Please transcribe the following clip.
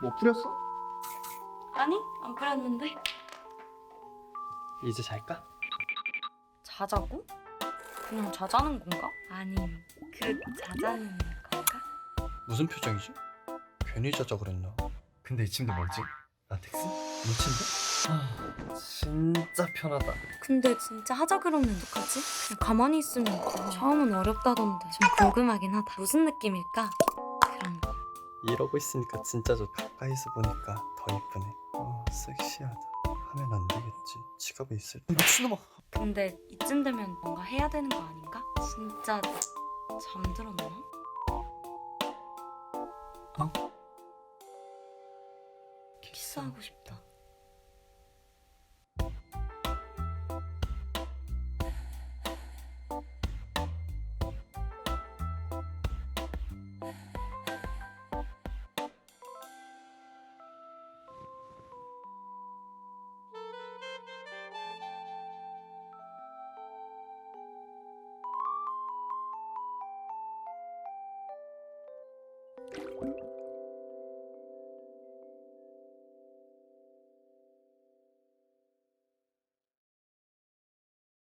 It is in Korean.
뭐 뿌렸어? 아니 안 뿌렸는데 이제 잘까? 자자고? 그냥 자자는 건가? 아님 그 자자는 건가? 무슨 표정이지? 괜히 자자 그랬나? 근데 이 침대 뭐지? 라텍스? 놓친데? 아 진짜 편하다 근데 진짜 하자 그러면 어떡하지? 그냥 가만히 있으면 돼. 처음은 어렵다던데 좀 궁금하긴 하다 무슨 느낌일까? 이러고 있으니까 진짜 좋다 가까이서 보니까 더 이쁘네 어 섹시하다 하면 안 되겠지 지갑에 있을 때 미친놈아 근데 이쯤 되면 뭔가 해야 되는 거 아닌가? 진짜 잠들었나? 어? 키스하고 싶다